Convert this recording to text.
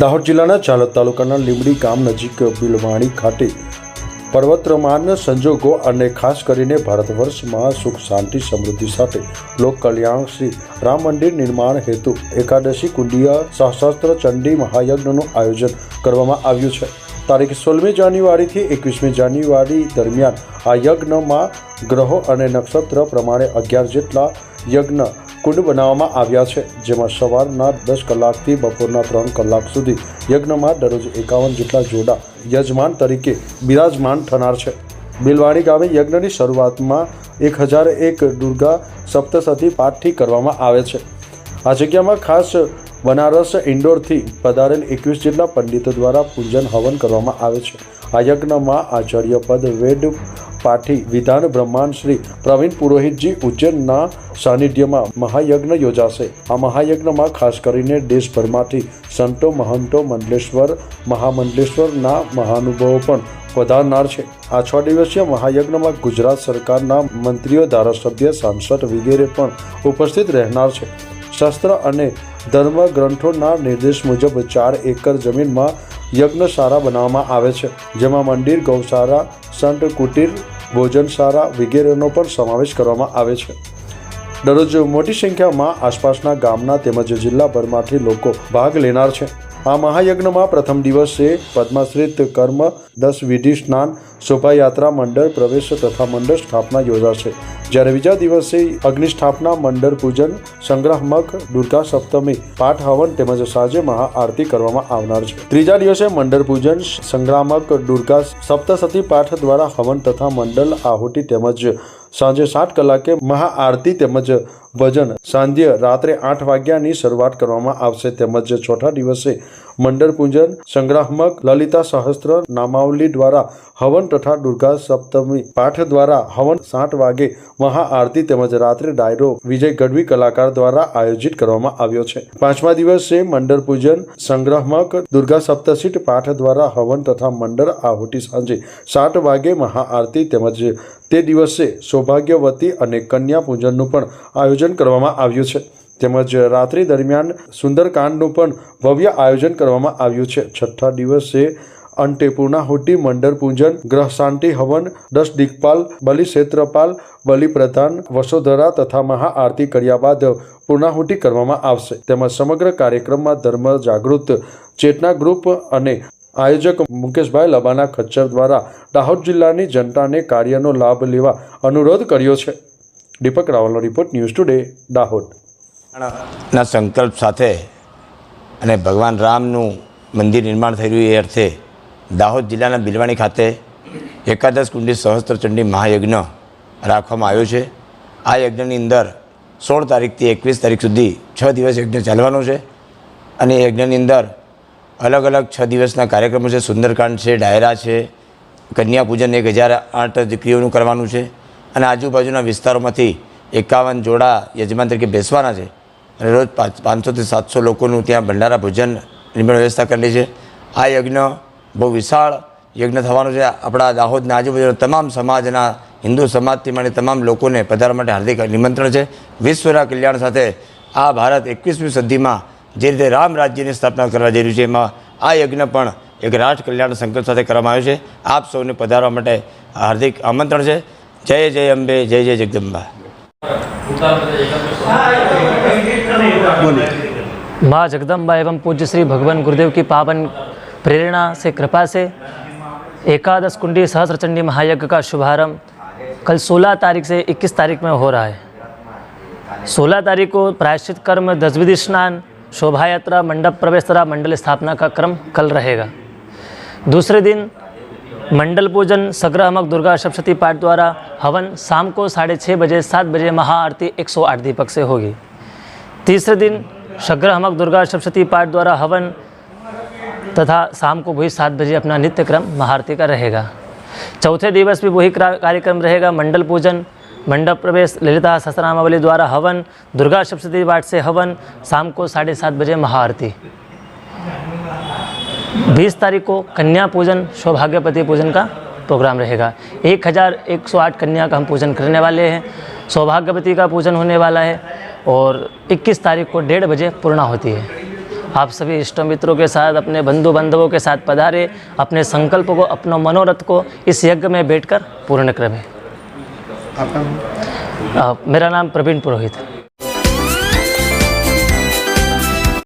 દાહોદ જિલ્લાના ચાલત તાલુકાના લીમડી ગામ નજીક બિલવાણી ખાતે પર્વતમાન સંજોગો અને ખાસ કરીને ભારત વર્ષમાં સુખ, શાંતિ, સમૃદ્ધિ સાથે લોક કલ્યાણ શ્રી રામ મંદિર નિર્માણ હેતુ એકાદશી કુંડીય સહસ્ત્ર ચંડી મહાયજ્ઞનું આયોજન કરવામાં આવ્યું છે. તારીખ સોળમી જાન્યુઆરીથી એકવીસમી જાન્યુઆરી દરમિયાન આ યજ્ઞમાં ગ્રહો અને નક્ષત્ર પ્રમાણે અગિયાર જેટલા યજ્ઞ કુંડ બનાવવામાં આવ્યા છે, જેમાં સવારના દસ કલાકથી બપોરના ત્રણ કલાક સુધી યજ્ઞમાં દરરોજ એકાવન જેટલા જોડા યજમાન તરીકે બિરાજમાન થનાર છે. બિલવાણી ગામે યજ્ઞની શરૂઆતમાં એક હજાર એક દુર્ગા સપ્તસતી પાઠથી કરવામાં આવે છે. આ જગ્યામાં ખાસ બનારસ ઇન્ડોરથી પધારેલ એકવીસ જેટલા પંડિતો દ્વારા પૂજન હવન કરવામાં આવે છે. આ યજ્ઞમાં આચાર્ય પદ વેદ પાઠી વિધાન બ્રહ્માંડ શ્રી પ્રવીણ પુરોહિતજી ઉજ્જૈનના સાનિધ્યમાં મહાયજ્ઞ યોજાશે. આ મહાયજ્ઞમાં ખાસ કરીને દેશભરમાંથી સંતો, મહંતો, મંડલેશ્વર, મહામંડલેશ્વરના મહાનુભાવો પણ પધારનાર છે. આ છ દિવસીય મહાયજ્ઞમાં ગુજરાત સરકારના મંત્રીઓ, ધારાસભ્ય, સાંસદ વગેરે પણ ઉપસ્થિત રહેનાર છે. શાસ્ત્ર અને ધર્મ ગ્રંથોના નિર્દેશ મુજબ ચાર એકર જમીનમાં યજ્ઞશાળા બનાવવામાં આવે છે, જેમાં મંદિર, ગૌશાળા, સંત કુટીર ભોજનશાળા વગેરેનો પણ સમાવેશ કરવામાં આવે છે. દરરોજ મોટી સંખ્યામાં આસપાસના ગામના તેમજ જિલ્લાભરમાંથી લોકો ભાગ લેનાર છે. આ મહાયજ્ઞમાં પ્રથમ દિવસે પદ્માશ્રિત કર્મ, દસ વિધિ સ્નાન, શોભાયાત્રા મંડળ, પ્રવેશ તથા મંડળ સ્થાપના યોજાશે. જ્યારે બીજા દિવસે અગ્નિ સ્થાપના મંડળ પૂજન સંગ્રામક દુર્ગા સપ્તમી, પાઠ હવન તેમજ સાંજે મહાઆરતી કરવામાં આવનાર છે. ત્રીજા દિવસે મંડળ પૂજન સંગ્રામક દુર્ગા સપ્તસતી પાઠ દ્વારા હવન તથા મંડળ આહુતિ તેમજ સાંજે સાત કલાકે મહાઆરતી તેમજ ભજન સાંધ્ય રાત્રે આઠ વાગ્યાની શરૂઆત કરવામાં આવશે તેમજ ચોથા દિવસે મંડળ પૂજન, સંગ્રહમક, લલિતા સહસ્ત્ર, નામાવલી દ્વારા હવન તથા દુર્ગા સપ્તમી પાઠ દ્વારા હવન સાત વાગે મહાઆરતી તેમજ રાત્રે ડાયરો વિજય ગઢવી કલાકાર દ્વારા આયોજિત કરવામાં આવ્યો છે. પાંચમા દિવસે મંડળ પૂજન, સંગ્રહમક, દુર્ગા સપ્તશીટ પાઠ દ્વારા હવન તથા મંડળ આહુતિ સાંજે સાત વાગે મહાઆરતી તેમજ તે દિવસે સૌભાગ્યવતી અને કન્યા પૂજનનું પણ આયોજન કરવામાં આવ્યું છે. તેમજ રાત્રિ દરમિયાન સુંદરકાંડનું પણ ભવ્ય આયોજન કરવામાં આવ્યું છે. છઠ્ઠા દિવસે અંતે પૂર્ણાહુતિ મંડળ પૂજન, ગ્રહ શાંતિ હવન દસ દિગ્પાલ બલિક્ષેત્રપાલ બલિપ્રધાન બલિ પ્રધાન, વસોધરા તથા મહાઆરતી કર્યા બાદ પૂર્ણાહુતિ કરવામાં આવશે. તેમજ સમગ્ર કાર્યક્રમમાં ધર્મ જાગૃત, ચેતના ગ્રુપ અને આયોજક મુકેશભાઈ લબાના ખચ્ચર દ્વારા દાહોદ જિલ્લાની જનતાને કાર્યનો લાભ લેવા અનુરોધ કર્યો છે. દીપક રાવલનો રિપોર્ટ ન્યૂઝ ટુડે, દાહોદ. ના સંકલ્પ સાથે અને ભગવાન રામનું મંદિર નિર્માણ થઈ રહ્યું એ અર્થે દાહોદ જિલ્લાના બિલવાણી ખાતે એકાદશ કુંડી સહસ્ત્રચંડી મહાયજ્ઞ રાખવામાં આવ્યો છે. આ યજ્ઞની અંદર સોળ તારીખથી એકવીસ તારીખ સુધી છ દિવસ યજ્ઞ ચાલવાનો છે અને યજ્ઞની અંદર અલગ અલગ છ દિવસના કાર્યક્રમો છે. સુંદરકાંડ છે, ડાયરા છે કન્યા પૂજન એક હજાર આઠ દીકરીઓનું કરવાનું છે અને આજુબાજુના વિસ્તારોમાંથી એકાવન જોડા યજમાન તરીકે બેસવાના છે. અને રોજ પાંચ પાંચસોથી સાતસો લોકોનું ત્યાં ભંડારા ભોજનની પણ વ્યવસ્થા કરેલી છે. આ યજ્ઞ બહુ વિશાળ યજ્ઞ થવાનું છે. આપણા દાહોદના આજુબાજુના તમામ સમાજના હિન્દુ સમાજથી માંડી તમામ લોકોને પધારવા માટે હાર્દિક નિમંત્રણ છે. વિશ્વના કલ્યાણ સાથે આ ભારત એકવીસમી સદીમાં જે રીતે રામ રાજ્યની સ્થાપના કરવા જઈ રહ્યું છે, એમાં આ યજ્ઞ પણ એક રાષ્ટ્ર કલ્યાણ સંકલ્પ સાથે કરવામાં આવ્યો છે. આપ સૌને પધારવા માટે હાર્દિક આમંત્રણ છે. જય જય અંબે, જય જય જગદંબા. माँ जगदम्बा एवं पूज्य श्री भगवान गुरुदेव की पावन प्रेरणा से, कृपा से एकादश कुंडी सहस्र चंडी महायज्ञ का शुभारंभ कल 16 तारीख से 21 तारीख में हो रहा है। 16 तारीख को प्रायश्चित कर्म, दसविधि स्नान शोभा यात्रा मंडप प्रवेश तथा मंडल स्थापना का क्रम कल रहेगा। दूसरे दिन मंडल पूजन सग्रहमक दुर्गा सप्तशती पाठ द्वारा हवन शाम को साढ़े छः बजे, सात बजे महाआरती 108 दीपक से होगी। तीसरे दिन सग्रहमक दुर्गा सप्तशती पाठ द्वारा हवन तथा शाम को वही सात बजे अपना नित्य क्रम महाआरती का रहेगा। चौथे दिवस भी वही कार्यक्रम रहेगा, मंडल पूजन, मंडप प्रवेश, ललिता सहस्रनामावली द्वारा हवन, दुर्गा सप्तशती पाठ से हवन, शाम को साढ़े सात बजे महाआरती। बीस तारीख को कन्या पूजन सौभाग्यपति पूजन का प्रोग्राम रहेगा। एक हज़ार एक सौ आठ कन्या का हम पूजन करने वाले हैं। सौभाग्यपति का पूजन होने वाला है और 21 तारीख को डेढ़ बजे पूर्णा होती है। आप सभी इष्ट मित्रों के साथ अपने बंधु बांधवों के साथ पधारे अपने संकल्प को अपना मनोरथ को इस यज्ञ में बैठकर पूर्ण करें। मेरा नाम प्रवीण पुरोहित है।